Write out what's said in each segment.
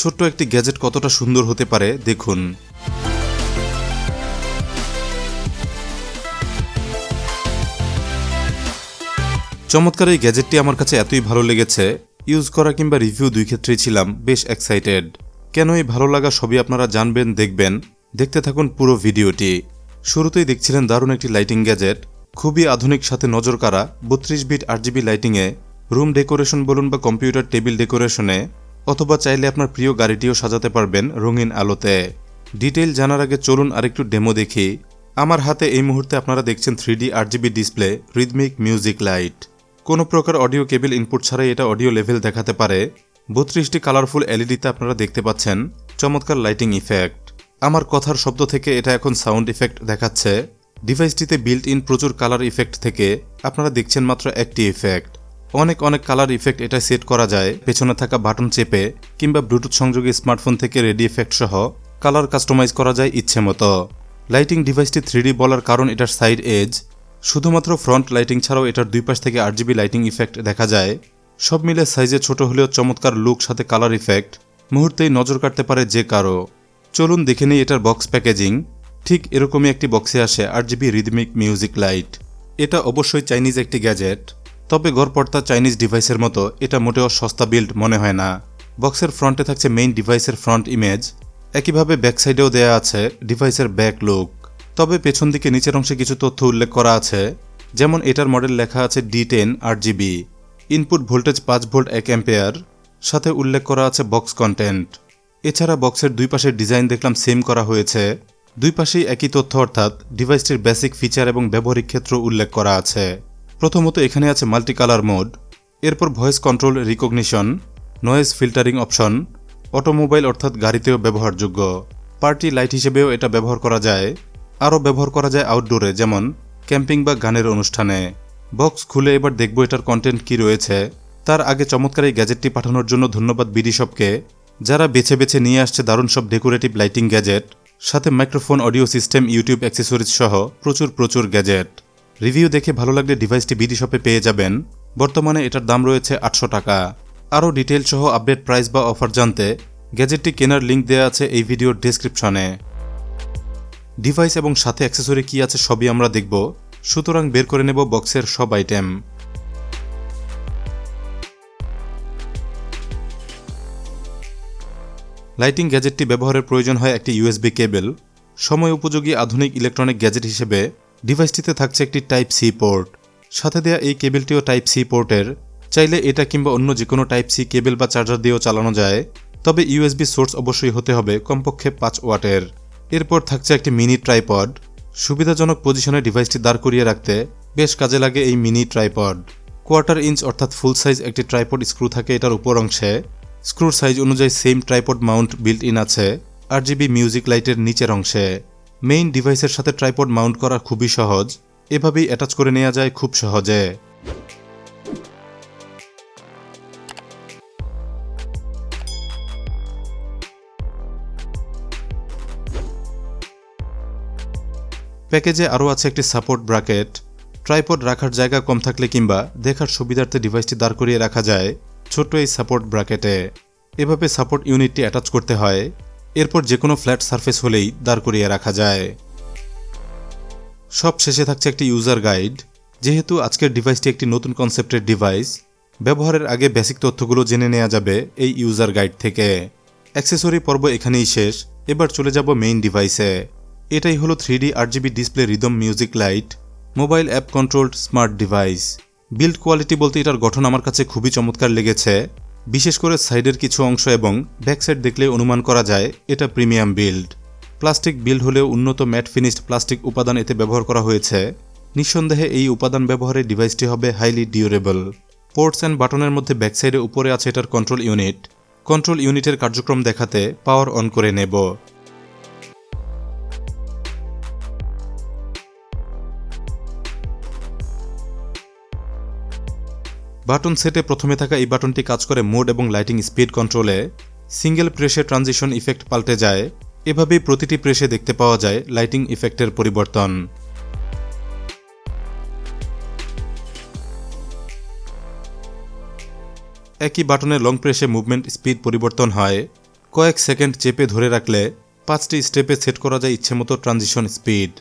ছোট্ট একটি গ্যাজেট কতটা সুন্দর হতে পারে, দেখুন। চমৎকার এই গ্যাজেটটি আমার কাছে এতই ভালো লেগেছে। ইউজ করা কিংবা রিভিউ দুই ক্ষেত্রেই ছিলাম বেশ এক্সাইটেড কেন এই ভালো লাগা সবই আপনারা জানবেন, দেখবেন। দেখতে থাকুন পুরো ভিডিওটি। শুরুতেই দেখছিলেন দারুণ একটি লাইটিং গ্যাজেট খুবই আধুনিক, সাথে নজর কারা বত্রিশ বিট আট জিবি লাইটিংয়ে রুম ডেকোরেশন বলুন বা কম্পিউটার টেবিল ডেকোরেশনে অথবা চাইলে আপনার প্রিয় গাড়িটিও সাজাতে পারবেন রঙিন আলোতে। ডিটেইল জানার আগে চলুন আরেকটু ডেমো দেখি। আমার হাতে এই মুহূর্তে আপনারা দেখছেন থ্রি ডি আট GB display rhythmic music light কোনো প্রকার অডিও কেবল ইনপুট ছাড়াই এটা অডিও লেভেল দেখাতে পারে। বত্রিশটি কালারফুল এলইডিতে আপনারা দেখতে পাচ্ছেন, চমৎকার লাইটিং ইফেক্ট আমার কথার শব্দ থেকে এটা এখন সাউন্ড ইফেক্ট দেখাচ্ছে। ডিভাইসটিতে বিল্ট ইন প্রচুর কালার ইফেক্ট থেকে আপনারা দেখছেন মাত্র একটি ইফেক্ট অনেক অনেক কালার ইফেক্ট এটা সেট করা যায়। পেছনে থাকা বাটন চেপে কিংবা ব্লুটুথ সংযোগী স্মার্টফোন থেকে রেডি ইফেক্ট সহ কালার কাস্টমাইজ করা যায় ইচ্ছে মতো। লাইটিং ডিভাইসটি থ্রি বলার কারণ এটার সাইড এজ শুধুমাত্র ফ্রন্ট লাইটিং ছাড়াও এটার দুই পাশ থেকে আট জিবি লাইটিং ইফেক্ট দেখা যায়। সব মিলে সাইজে ছোট হলেও চমৎকার লুক সাথে কালার ইফেক্ট মুহূর্তেই নজর কাটতে পারে যে কারও। চলুন দেখে নিই এটার বক্স প্যাকেজিং ঠিক এরকমই একটি বক্সে আসে আট জিবি রিদমিক মিউজিক লাইট এটা অবশ্যই চাইনিজ একটি গ্যাজেট তবে গড়পড়তা চাইনিজ ডিভাইসের মতো এটা মোটেও সস্তা বিল্ড মনে হয় না। বক্সের ফ্রন্টে থাকছে মেইন ডিভাইসের ফ্রন্ট ইমেজ একইভাবে ব্যাক সাইডেও দেয়া আছে ডিভাইসের ব্যাক লুক তবে পেছন দিকে নিচের অংশে কিছু তথ্য উল্লেখ করা আছে, যেমন এটার মডেল লেখা আছে ডি টেন আট জিবি ইনপুট ভোল্টেজ পাঁচ ভোল্ট এক অ্যাম্পেয়ার সাথে উল্লেখ করা আছে বক্স কন্টেন্ট এছাড়া বক্সের দুই পাশের ডিজাইন দেখলাম সেম করা হয়েছে। দুই পাশেই একই তথ্য অর্থাৎ ডিভাইসটির বেসিক ফিচার এবং ব্যবহারিক ক্ষেত্র উল্লেখ করা আছে। প্রথমত এখানে আছে মাল্টি কালার মোড, এরপর voice control recognition, noise filtering option, automobile অর্থাৎ গাড়িতেও ব্যবহারযোগ্য। পার্টি লাইট হিসেবেও এটা ব্যবহার করা যায়। আরও ব্যবহার করা যায় আউটডোরে, যেমন ক্যাম্পিং বা গানের অনুষ্ঠানে। বক্স খুলে এবার দেখব এটার কন্টেন্ট কি রয়েছে। তার আগে চমৎকার এই গ্যাজেটটি পাঠানোর জন্য ধন্যবাদ বিডি শপকে যারা বেছে বেছে নিয়ে আসছে দারুণ সব ডেকোরেটিভ লাইটিং গ্যাজেট, সাথে microphone, audio system, YouTube accessories সহ প্রচুর প্রচুর গ্যাজেট। রিভিউ দেখে ভালো লাগলে ডিভাইসটি বিডি শপে পেয়ে যাবেন। বর্তমানে এটার দাম রয়েছে আটশো টাকা। আরও ডিটেল সহ আপডেট প্রাইস বা অফার জানতে গ্যাজেটটি কেনার লিঙ্ক দেওয়া আছে এই ভিডিওর ডেসক্রিপশনে। ডিভাইস এবং সাথে অ্যাক্সেসরি কি আছে সবই আমরা দেখব। সুতরাং বের করে নেব বক্সের সব আইটেম। লাইটিং গ্যাজেটটি ব্যবহারের প্রয়োজন হয় একটি ইউএসবি কেবল। সময় উপযোগী আধুনিক ইলেকট্রনিক গ্যাজেট হিসেবে ডিভাইসটিতে থাকছে একটি টাইপ সি পোর্ট সাথে দেয়া এই কেবলটিও টাইপ সি পোর্টের চাইলে এটা কিংবা অন্য যে কোনো টাইপ সি কেবল বা চার্জার দিয়েও চালানো যায়। তবে ইউএসবি সোর্স অবশ্যই হতে হবে কমপক্ষে পাঁচ ওয়াটের। এরপর থাকছে একটি মিনি ট্রাইপড সুবিধাজনক পজিশনে ডিভাইসটি দাঁড় করিয়ে রাখতে বেশ কাজে লাগে এই মিনি ট্রাইপড কোয়ার্টার ইঞ্চ অর্থাৎ ফুল সাইজ একটি ট্রাইপড স্ক্রু থাকে এটার উপর অংশে। স্ক্রুর সাইজ অনুযায়ী same tripod mount built in আছে আর জিবি মিউজিক লাইটের নিচের অংশে। মেইন ডিভাইসের সাথে ট্রাইপড মাউন্ট করা খুবই সহজ। এভাবেই অ্যাটাচ করে নেওয়া যায় খুব সহজে। প্যাকেজে আরও আছে একটি সাপোর্ট ব্রাকেট ট্রাইপড রাখার জায়গা কম থাকলে কিংবা দেখার সুবিধার্থে ডিভাইসটি দাঁড় করিয়ে রাখা যায় ছোট্ট এই সাপোর্ট ব্রাকেটে এভাবে সাপোর্ট ইউনিটটি অ্যাটাচ করতে হয়। এরপর যে কোনো ফ্ল্যাট সারফেস হলেই দাঁড় করিয়ে রাখা যায়। সব শেষে থাকছে একটি ইউজার গাইড যেহেতু আজকের ডিভাইসটি একটি নতুন কনসেপ্টের ডিভাইস ব্যবহারের আগে বেসিক তথ্যগুলো জেনে নেওয়া যাবে এই ইউজার গাইড থেকে। অ্যাক্সেসরি পর্ব এখানেই শেষ, এবার চলে যাব মেইন ডিভাইসে এটাই হলো থ্রি ডি আট GB display rhythm music light mobile app controlled smart device build quality বলতে এটার গঠন আমার কাছে খুবই চমৎকার লেগেছে। বিশেষ করে সাইডের কিছু অংশ এবং ব্যাকসাইড দেখলে অনুমান করা যায় এটা প্রিমিয়াম বিল্ড। প্লাস্টিক বিল্ড হলেও উন্নত ম্যাট ফিনিশড প্লাস্টিক উপাদান এতে ব্যবহার করা হয়েছে। নিঃসন্দেহে এই উপাদান ব্যবহারে ডিভাইসটি হবে হাইলি ডিউরেবল। পোর্টস অ্যান্ড বাটনের মধ্যে ব্যাকসাইডে উপরে আছে এটার কন্ট্রোল ইউনিট। কন্ট্রোল ইউনিটের কার্যক্রম দেখাতে পাওয়ার অন করে নেব। বাটন সেটে প্রথমে থাকা এই বাটনটি কাজ করে মোড এবং লাইটিং স্পিড কন্ট্রোলে। সিঙ্গেল প্রেসে ট্রানজিশন ইফেক্ট পাল্টে যায়। এভাবেই প্রতিটি প্রেসে দেখতে পাওয়া যায় লাইটিং ইফেক্টের পরিবর্তন। একই বাটনে লং প্রেসে মুভমেন্ট স্পিড পরিবর্তন হয়। কয়েক সেকেন্ড চেপে ধরে রাখলে পাঁচটি স্টেপে সেট করা যায় ইচ্ছেমতো ট্রানজিশন স্পিড।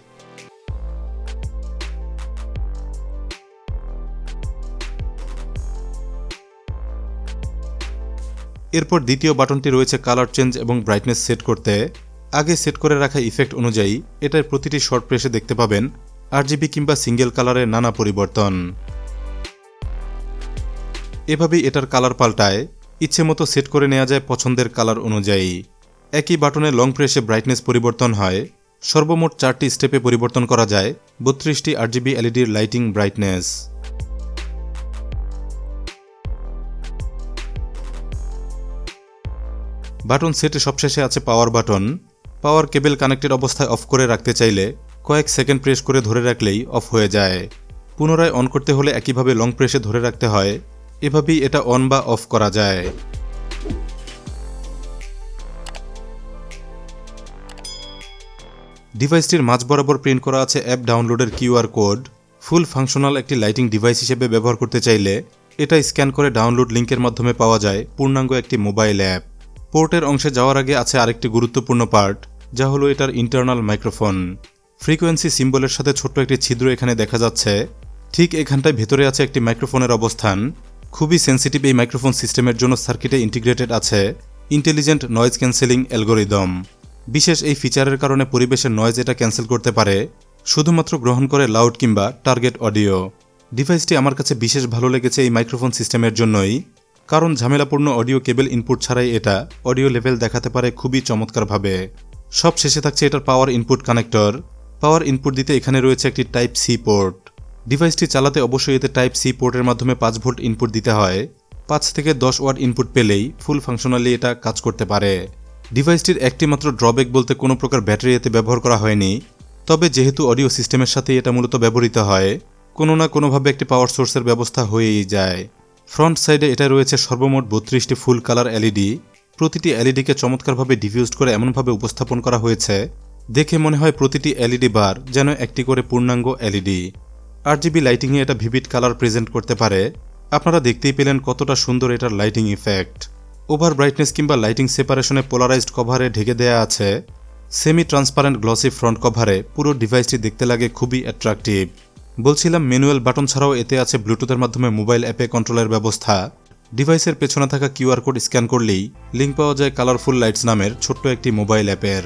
এরপর দ্বিতীয় বাটনটি রয়েছে কালার চেঞ্জ এবং ব্রাইটনেস সেট করতে। আগে সেট করে রাখা ইফেক্ট অনুযায়ী এটার প্রতিটি শর্ট প্রেসে দেখতে পাবেন আরজিবি কিংবা সিঙ্গেল কালারের নানা পরিবর্তন। এভাবেই এটার কালার পাল্টায়, ইচ্ছে মতো সেট করে নেওয়া যায় পছন্দের কালার অনুযায়ী। একই বাটনে লং প্রেসে ব্রাইটনেস পরিবর্তন হয়, সর্বমোট চারটি স্টেপে পরিবর্তন করা যায়, বত্রিশটি আরজিবি এলইডির লাইটিং ব্রাইটনেস বাটন সেটে সবশেষে আছে power button power cable connected অবস্থায় অফ করে রাখতে চাইলে কয়েক সেকেন্ড প্রেস করে ধরে রাখলেই অফ হয়ে যায়। পুনরায় অন করতে হলে একইভাবে লং প্রেসে ধরে রাখতে হয়। এভাবেই এটা অন বা অফ করা যায়। ডিভাইসটির মাঝ বরাবর প্রিন্ট করা আছে অ্যাপ ডাউনলোডের কিউআর কোড ফুল ফাংশনাল একটি লাইটিং ডিভাইস হিসেবে ব্যবহার করতে চাইলে এটা স্ক্যান করে ডাউনলোড লিঙ্কের মাধ্যমে পাওয়া যায়। পূর্ণাঙ্গ একটি মোবাইল অ্যাপ পোর্টের অংশে যাওয়ার আগে আছে আরেকটি গুরুত্বপূর্ণ পার্ট, যা হলো এটার ইন্টারনাল মাইক্রোফোন। ফ্রিকোয়েন্সি সিম্বলের সাথে ছোট্ট একটি ছিদ্র এখানে দেখা যাচ্ছে। ঠিক এখানটায় ভেতরে আছে একটি মাইক্রোফোনের অবস্থান। খুবই সেন্সিটিভ এই মাইক্রোফোন সিস্টেমের জন্য সার্কিটে ইন্টিগ্রেটেড আছে। Intelligent noise cancelling algorithm. বিশেষ এই ফিচারের কারণে পরিবেশের নয়েজ এটা ক্যান্সেল করতে পারে। শুধুমাত্র গ্রহণ করে লাউড কিংবা টার্গেট অডিও ডিভাইসটি আমার কাছে বিশেষ ভালো লেগেছে এই মাইক্রোফোন সিস্টেমের জন্যই। কারণ ঝামেলাপূর্ণ অডিও কেবল ইনপুট ছাড়াই এটা অডিও লেভেল দেখাতে পারে খুবই চমৎকারভাবে। সব শেষে থাকছে এটার power input connector. Power input দিতে এখানে রয়েছে একটি টাইপ সি পোর্ট। ডিভাইসটি চালাতে অবশ্যই এতে টাইপ সি পোর্টের মাধ্যমে পাঁচ ভোল্ট ইনপুট দিতে হয়। পাঁচ থেকে দশ ওয়াট ইনপুট পেলেই ফুল ফাংশনালি এটা কাজ করতে পারে। ডিভাইসটির একটি মাত্র ড্রব্যাক বলতে কোনো প্রকার ব্যাটারি এতে ব্যবহার করা হয়নি। তবে যেহেতু অডিও সিস্টেমের সাথে এটা মূলত ব্যবহৃত হয়, কোনো না কোনোভাবে একটি পাওয়ার সোর্সের ব্যবস্থা হয়েই যায়। ফ্রন্ট সাইডে এটা রয়েছে সর্বমোট বত্রিশটি ফুল কালার এলইডি। প্রতিটি এলইডিকে চমৎকারভাবে ডিফিউজড করে এমনভাবে উপস্থাপন করা হয়েছে। দেখে মনে হয় প্রতিটি এলইডি বার যেন একটি করে পূর্ণাঙ্গ এলইডি। আর জিবি লাইটিংয়ে এটা ভিভিড কালার প্রেজেন্ট করতে পারে। আপনারা দেখতেই পেলেন কতটা সুন্দর এটার লাইটিং ইফেক্ট। ওভার ব্রাইটনেস কিংবা লাইটিং সেপারেশনে পোলারাইজড কভারে ঢেকে দেয়া আছে। সেমি ট্রান্সপারেন্ট গ্লসি ফ্রন্ট কভারে পুরো ডিভাইসটি দেখতে লাগে খুবই অ্যাট্রাকটিভ। বলছিলাম, ম্যানুয়াল বাটন ছাড়াও এতে আছে ব্লুটুথের মাধ্যমে মোবাইল অ্যাপে কন্ট্রোলের ব্যবস্থা। ডিভাইসের পেছনে থাকা কিউআর কোড স্ক্যান করলেই লিঙ্ক পাওয়া যায় কালারফুল লাইটস নামের ছোট্ট একটি মোবাইল অ্যাপের।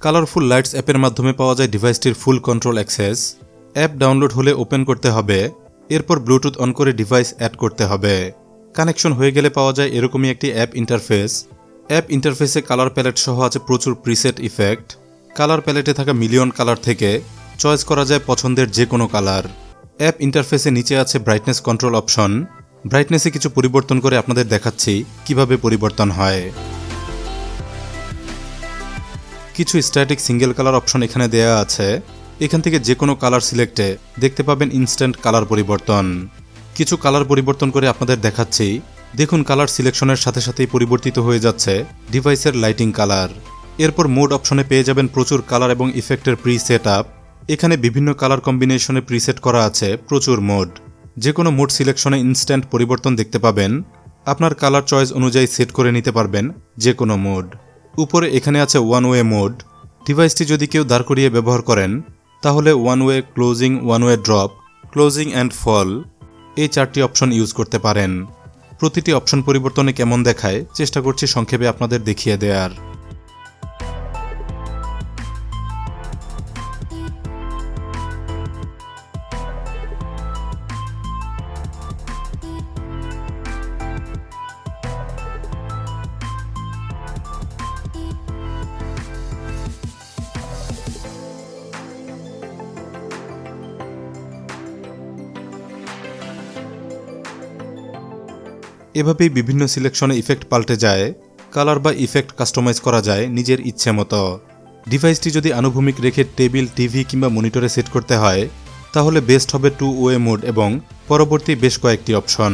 কালারফুল লাইটস অ্যাপের মাধ্যমে পাওয়া যায় ডিভাইসটির full control access. App download হলে ওপেন করতে হবে, এরপর ব্লুটুথ অন করে ডিভাইস অ্যাড করতে হবে। কানেকশন হয়ে গেলে পাওয়া যায় এরকমই একটি অ্যাপ ইন্টারফেস। অ্যাপ ইন্টারফেসে কালার প্যালেট সহ আছে প্রচুর প্রিসেট ইফেক্ট। কালার প্যালেটে থাকা মিলিয়ন কালার থেকে চয়েস করা যায় পছন্দের যে কোনো কালার। অ্যাপ ইন্টারফেসে নিচে আছে ব্রাইটনেস কন্ট্রোল অপশন ব্রাইটনেসে কিছু পরিবর্তন করে আপনাদের দেখাচ্ছি কীভাবে পরিবর্তন হয়। কিছু স্ট্যাটিক সিঙ্গেল কালার অপশন এখানে দেয়া আছে। এখান থেকে যে কোনো কালার সিলেক্টে দেখতে পাবেন ইনস্ট্যান্ট কালার পরিবর্তন। কিছু কালার পরিবর্তন করে আপনাদের দেখাচ্ছি। দেখুন কালার সিলেকশনের সাথে সাথেই পরিবর্তিত হয়ে যাচ্ছে ডিভাইসের লাইটিং কালার এরপর মোড অপশনে পেয়ে যাবেন প্রচুর কালার এবং ইফেক্টের প্রি সেট আপ এখানে বিভিন্ন কালার কম্বিনেশনে প্রিসেট করা আছে প্রচুর মোড যে কোনো মোড সিলেকশনে ইনস্ট্যান্ট পরিবর্তন দেখতে পাবেন। আপনার কালার চয়েস অনুযায়ী সেট করে নিতে পারবেন যে কোনো মোড উপরে এখানে আছে ওয়ান ওয়ে মোড ডিভাইসটি যদি কেউ দাঁড় করিয়ে ব্যবহার করেন, তাহলে one way closing one way drop closing and fall এই চারটি অপশন ইউজ করতে পারেন। প্রতিটি অপশন পরিবর্তনে কেমন দেখায়, চেষ্টা করছি সংক্ষেপে আপনাদের দেখিয়ে দেওয়ার এভাবেই বিভিন্ন সিলেকশনে ইফেক্ট পাল্টে যায়, কালার বা ইফেক্ট কাস্টমাইজ করা যায় নিজের ইচ্ছে মতো। ডিভাইসটি যদি আনুভূমিক রেখে টেবিল, টিভি কিংবা মনিটরে সেট করতে হয়, তাহলে বেস্ট হবে টু ওয়ে মোড এবং পরবর্তী বেশ কয়েকটি অপশন।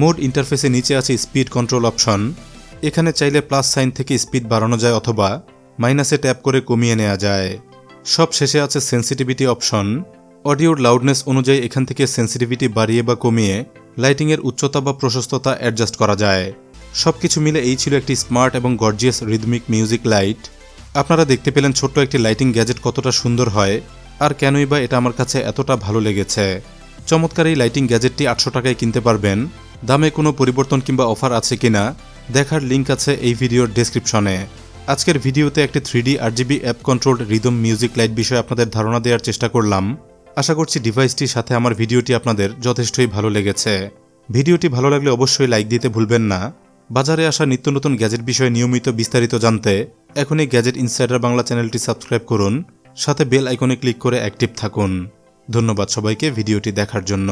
মোড ইন্টারফেসে নিচে আছে স্পিড কন্ট্রোল অপশন। এখানে চাইলে প্লাস সাইন থেকে স্পিড বাড়ানো যায় অথবা মাইনাসে ট্যাপ করে কমিয়ে নেওয়া যায়। সব শেষে আছে সেন্সিটিভিটি অপশন। অডিওর লাউডনেস অনুযায়ী এখান থেকে সেন্সিটিভিটি বাড়িয়ে বা কমিয়ে লাইটিংয়ের উচ্চতা বা প্রশস্ততা অ্যাডজাস্ট করা যায়। সব কিছু মিলে এই ছিল একটি স্মার্ট এবং গর্জিয়াস রিদমিক মিউজিক লাইট আপনারা দেখতে পেলেন ছোট্ট একটি লাইটিং গ্যাজেট কতটা সুন্দর হয় আর কেনই বা এটা আমার কাছে এতটা ভালো লেগেছে। চমৎকার এই লাইটিং গ্যাজেটটি আটশো টাকায় কিনতে পারবেন। দামে কোনো পরিবর্তন কিংবা অফার আছে কিনা, দেখার লিঙ্ক আছে এই ভিডিওর ডেসক্রিপশনে আজকের ভিডিওতে একটি three D RGB app controlled rhythm music light বিষয়ে আপনাদের ধারণা দেওয়ার চেষ্টা করলাম। আশা করছি ডিভাইসটির সাথে আমার ভিডিওটি আপনাদের যথেষ্টই ভালো লেগেছে। ভিডিওটি ভালো লাগলে অবশ্যই লাইক দিতে ভুলবেন না। বাজারে আসা নিত্য নতুন গ্যাজেট বিষয়ে নিয়মিত বিস্তারিত জানতে এখনই গ্যাজেট ইনসাইডার বাংলা চ্যানেলটি সাবস্ক্রাইব করুন। সাথে বেল আইকনে ক্লিক করে অ্যাক্টিভ থাকুন। ধন্যবাদ সবাইকে ভিডিওটি দেখার জন্য।